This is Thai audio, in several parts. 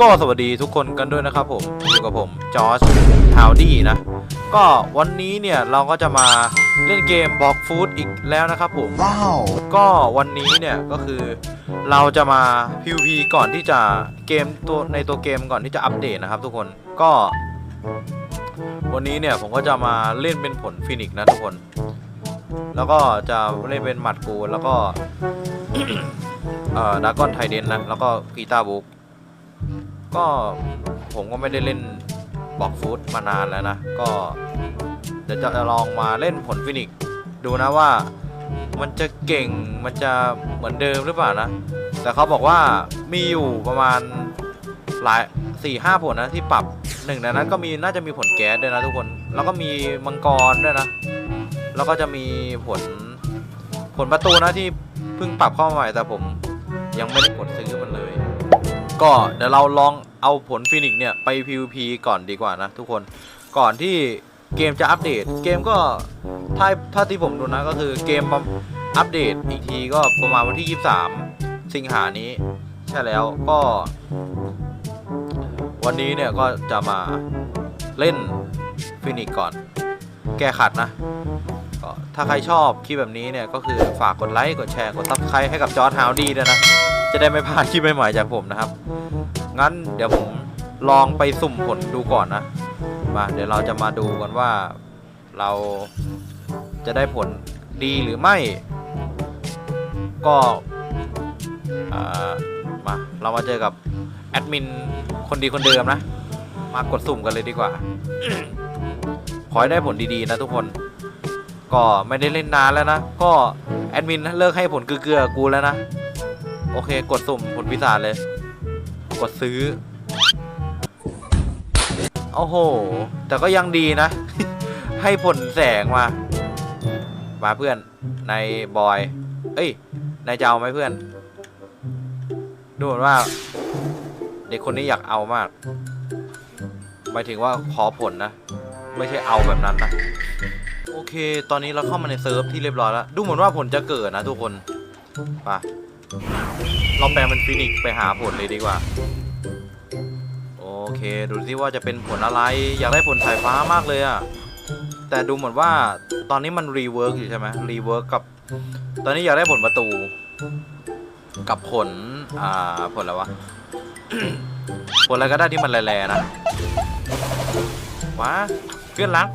ก็สวัสดีทุกคนกันด้วยนะครับผมอยู่กับผมจอร์จฮาวดี้นะ ก็วันนี้เนี่ยเราก็จะมาเล่นเกมบอกฟูดอีกแล้วนะครับผม Wow. ก็วันนี้เนี่ยก็คือเราจะมา PVP ก่อนที่จะเกมตัวในตัวเกมก่อนที่จะอัปเดตนะครับ ทุกคนก็ วันนี้เนี่ยผมก็จะมาเล่นเป็นผลฟินิกซ์นะทุกคน แล้วก็จะเล่นเป็นหมัดกูแล้วก็ เอ่อดากอนไทเดนนะแล้วก็กีตาร์บุ๊ก ก็ผมก็ไม่ได้เล่นบอกฟูดมานานแล้วนะ ก็เดี๋ยวจะลองมาเล่นผลฟินิกดูนะว่ามันจะเก่งมันจะเหมือนเดิมหรือเปล่านะ แต่เขาบอกว่ามีอยู่ประมาณหลายสี่ห้าผลนะที่ปรับหนึ่งในนั้นก็มีน่าจะมีผลแก๊สด้วยนะทุกคน แล้วก็มีมังกรด้วยนะ แล้วก็จะมีผลผลประตูนะที่เพิ่งปรับเข้ามาใหม่แต่ผมยังไม่ได้กดซื้อมันเลย ก็เดี๋ยวเราลองเอาผลฟินิกเนี่ยไป PVP ก่อนดีกว่านะทุกคนก่อนที่เกมจะอัปเดต เกมก็ถ้าถ้าที่ผมดูนะก็คือเกมอัปเดตอีกทีก็ประมาณวันที่ 23 สิงหานี้ ใช่แล้วก็ วันนี้เนี่ยก็จะมาเล่นฟินิกก่อน แก้ขัดนะก็ถ้าใครชอบคลิปแบบนี้เนี่ยก็คือฝากกดไลค์ กดแชร์ กดซับสไครต์ให้กับจอร์ดฮาวดี้ด้วยนะ จะได้ไม่พลาดคลิปใหม่ๆจากผมนะครับ งั้นเดี๋ยวผมลองไปสุ่มผลดูก่อนนะ มาเดี๋ยวเราจะมาดูกันว่าเราจะได้ผลดีหรือไม่ ก็มาเรามาเจอกับแอดมินคนดีคนเดิมนะ มากดสุ่มกันเลยดีกว่า ขอให้ได้ผลดีๆนะทุกคน ก็ไม่ได้เล่นนานแล้วนะ ก็แอดมินเลิกให้ผลเกลือกูแล้วนะ โอเค กดสุ่มผลพิศาเลย กดซื้อ โอ้โห แต่ก็ยังดีนะ ให้ผลแสงมา มาเพื่อนในบอย เอ้ยนายจะเอาไหมเพื่อน ดูเหมือนว่า เด็กคนนี้อยากเอามากหมายถึงว่าขอผลนะ ไม่ใช่เอาแบบนั้นนะโอเค ตอนนี้เราเข้ามาในเซิร์ฟที่เรียบร้อยแล้ว ดูเหมือนว่าผลจะเกิดนะทุกคน ไป เราแปลงเป็นฟินิกไปหาผลเลยดีกว่า โอเค ดูซิว่าจะเป็นผลอะไร อยากได้ผลสายฟ้ามากเลยอะแต่ดูเหมือนว่าตอนนี้มันรีเวิร์กอยู่ใช่ไหมรีเวิร์กกับ ตอนนี้อยากได้ผลประตู กับผล อ่า ผลอะไรวะ ผลอะไรก็ได้ที่มันแร่ๆนะว้าเพื่อนรัก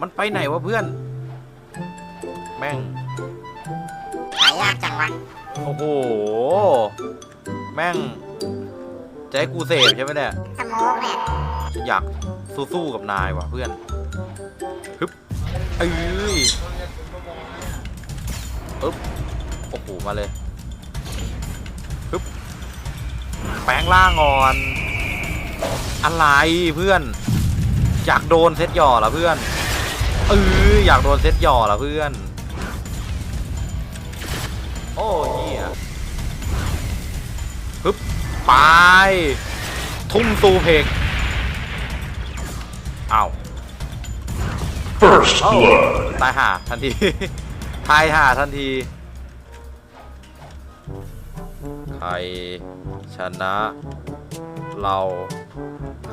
มันไปไหนวะเพื่อน แม่ง ยากจังวะโอ้โห แม่ง จะให้กูเสพใช่ไหมเนี่ย สโมกเนี่ยฉันอยากสู้ๆกับนายว่ะเพื่อนฮึบเอ้ยอึ๊บโอ้โหมาเลยฮึบแปลงล่างก่อน อะไรเพื่อน อยากโดนเซตหย่อเหรอเพื่อนเอออยากโดนเซตหย่อเหรอเพื่อน โอ้เหี้ยฮึบไป ทุ่มตูเพกอ้าว First เอ้า blood. ตายห่าทันทีตายห่าทันที ใครชนะ เรา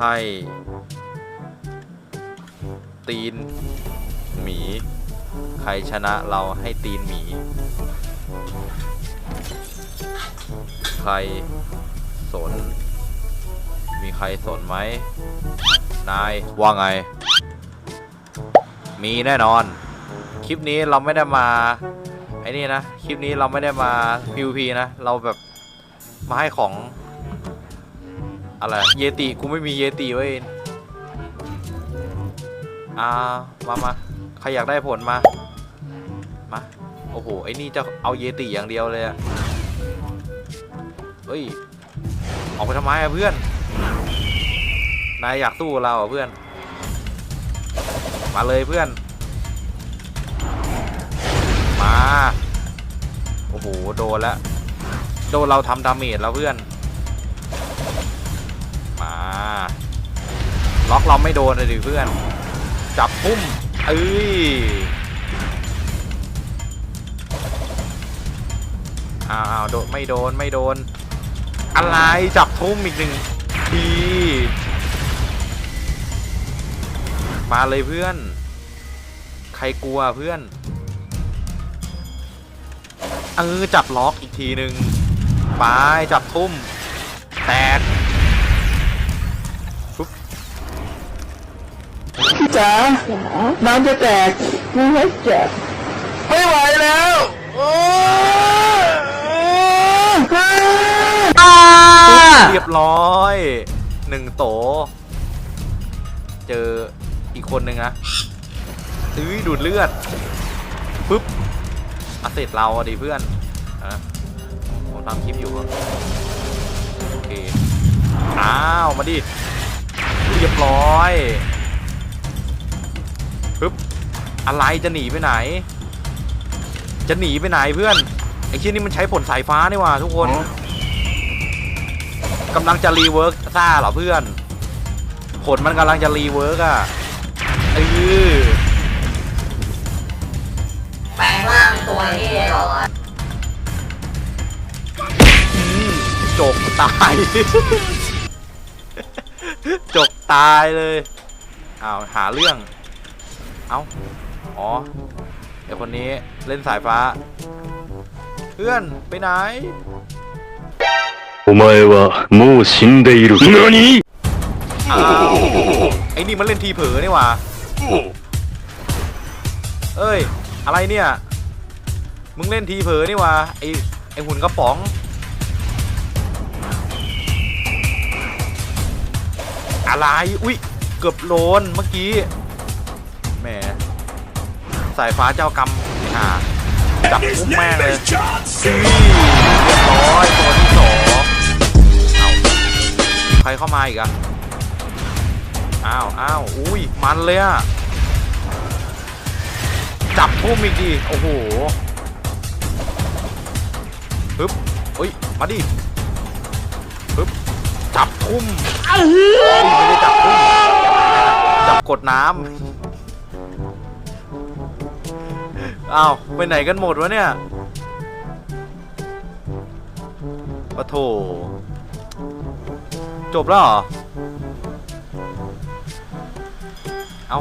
ให้ ตีนหมี ใครชนะเราให้ตีนหมี ใครสน มีใครสนไหม นายว่าไง มีแน่นอน คลิปนี้เราไม่ได้มา ไอ้นี่นะ คลิปนี้เราไม่ได้มา PVP นะ เราแบบมาให้ของ อะไร เยติกูไม่มีเยติไว้ยอ่า มามาใครอยากได้ผลมา มา อ้โห ไอ้นี่จะเอาเยติอย่างเดียวเลยอะเฮ้ย ออกไปทำไมอะเพื่อน นายอยากสู้เราอะเพื่อน มาเลยเพื่อน มา โอ้โห โดนแล้วโดนเราทำดาเมจแล้วเพื่อน มา ล็อกเราไม่โดนเลยดิเพื่อน จับพุ่มเอ้ย อ้าวโดนไม่โดนไม่โดน อะไรจับทุ่มอีกหนึ่งทีมาเลยเพื่อน ใครกลัวเพื่อนเออจับล็อกอีกทีหนึ่งไปจับทุ่มแตกจ๋าน้ำจะแตกไม่ให้แจกไม่ไหวแล้ว โอ้ เรียบร้อยหนึ่งโต เจออีกคนหนึ่งนะอื้อดูดเลือดปุ๊บอาเสร็จเราดิเพื่อนอะผมทำคลิปอยู่โอเคอ้าวมาดิเรียบร้อยปึ๊บอะไรจะหนีไปไหน จะหนีไปไหนเพื่อนไอ้เชี่ยนี่มันใช้ผลสายฟ้านี่ว่าทุกคน กำลังจะรีเวิร์กซ่าเหรอเพื่อน ผลมันกำลังจะรีเวิร์กอะเออแปลงร่างตัวนี้เหรออืมจกตาย จกตายเลยอ้าวหาเรื่อง เอ้าอ๋อเดี๋ยวคนนี้เล่นสายฟ้า เพื่อนไปไหน お前はもう死んでいる。何 อ้าวไอ้นี่มันเล่นทีเผลอนี่หว่า เอ้ย อะไรเนี่ย มึงเล่นทีเผลอนี่หว่า ไอไอหุ่นกระป๋อง อะไร อุ้ย เกือบโลนเมื่อกี้ แหม สายฟ้าเจ้ากรรมอ่าจับมุกแม่งเลย นี่เรียบร้อยตัวที่สองเอาใค รเข้ามาอีกอะอ้าวอ้าวอุ้ยมันเลยอะจับทุ่มอีกดิโอ้โหปึ๊บเฮ้ยมาดิปึ๊บจับทุ่มเฮ้ยไม่ได้จับทุ่มจับกดน้ำอ้าวไปไหนกันหมดวะเนี่ยปะโถ จบแล้วเหรอ เอา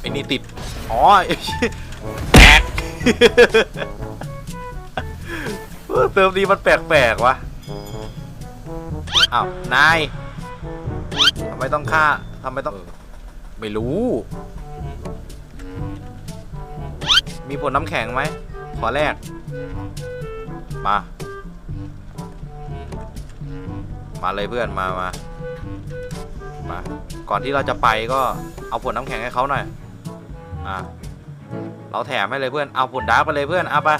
ไอ้นี่ติด อ๋อไอ้เหี้ยแตกเออเติมดีมันแปลกๆวะอ้าวนายทำไมต้องฆ่าทำไมต้อง ไม่รู้ มีผลน้ำแข็งไหม ขอแรก มา มาเลยเพื่อนมามามา ก่อนที่เราจะไปก็เอาผลน้ำแข็งให้เขาหน่อย อะ เราแถมให้เลยเพื่อน เอาผลดาร์กไปเลยเพื่อน เอาไป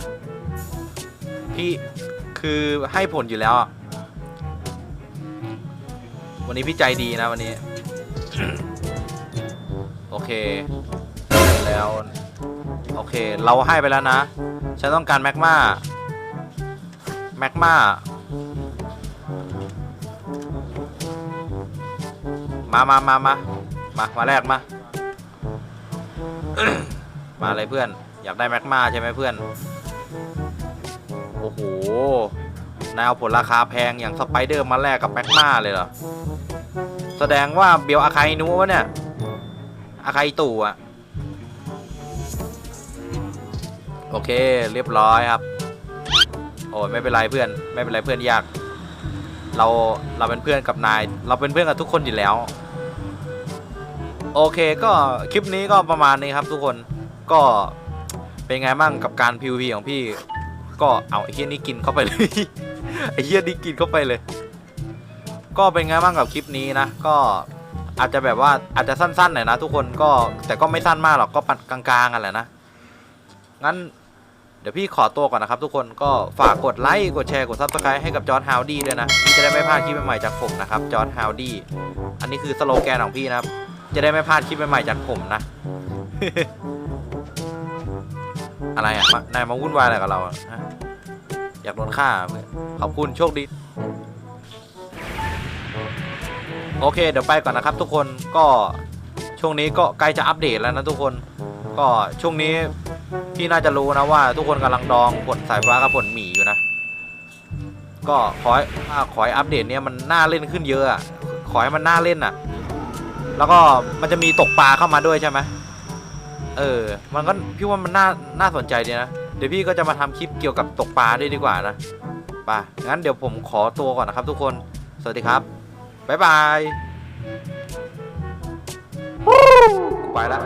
พี่คือให้ผลอยู่แล้ว วันนี้พี่ใจดีนะวันนี้ โอเค แล้ว โอเค เราให้ไปแล้วนะ ฉันต้องการแมกมาแมกมา มามามามามามาแรกมา มาเลยเพื่อน อยากได้แมกมาใช่ไหมเพื่อน โอ้โหนายเอาผลราคาแพงอย่างสไปเดอร์มาแลกกับแมกมาเลยเหรอ แสดงว่าเบียวอาคาอินุวะเนี่ย อาคาอิตู่อะโอเค เรียบร้อยครับ โอ้ยไม่เป็นไรเพื่อน ไม่เป็นไรเพื่อนยาก เราเราเป็นเพื่อนกับนาย เราเป็นเพื่อนกับทุกคนอยู่แล้ว โอเคก็คลิปนี้ก็ประมาณนี้ครับทุกคนก็เป็นไงบ้างกับการ PVP ของพี่ ก็เอาไอ้เฮียนี่กินเข้าไปเลยไอ้เฮียนี่กินเข้าไปเลย ก็เป็นไงบ้างกับคลิปนี้นะ ก็อาจจะแบบว่าอาจจะสั้นๆหน่อยนะทุกคนก็แต่ก็ไม่สั้นมากหรอกก็ปานกลางๆกันแหละนะงั้น เดี๋ยวพี่ขอตัวก่อนนะครับทุกคนก็ฝากกดไลค์กดแชร์กดซับสไครต์ให้กับจอร์ดฮาวดี้ด้วยนะพี่จะได้ไม่พลาดคลิปใหม่ๆจากผมนะครับจอร์ดฮาวดี้อันนี้คือสโลแกนของพี่นะครับ จะได้ไม่พลาดคลิปใหม่ๆจากผมนะ อะไรอะนายมาวุ่นวายอะไรกับเราอะฮะอยากโดนฆ่าเพื่อนขอบคุณโชคดีโอเค เดี๋ยวไปก่อนนะครับทุกคนก็ช่วงนี้ก็ใกล้จะอัปเดตแล้วนะทุกคน ก็ช่วงนี้ พี่น่าจะรู้นะว่า ทุกคนกำลังดองผลสายฟ้ากับผลหมีอยู่นะ ก็ขอให้าขอให้อัปเดตเนี่ยมันน่าเล่นขึ้นเยอะขอให้มันน่าเล่นอะ แล้วก็มันจะมีตกปลาเข้ามาด้วยใช่ไหมเออ มันก็พี่ว่ามันน่าน่าสนใจดีนะ เดี๋ยวพี่ก็จะมาทำคลิปเกี่ยวกับตกปลาด้วยดีกว่านะไปงั้นเดี๋ยวผมขอตัวก่อนนะครับทุกคน สวัสดีครับ บ๊ายบาย ไปละ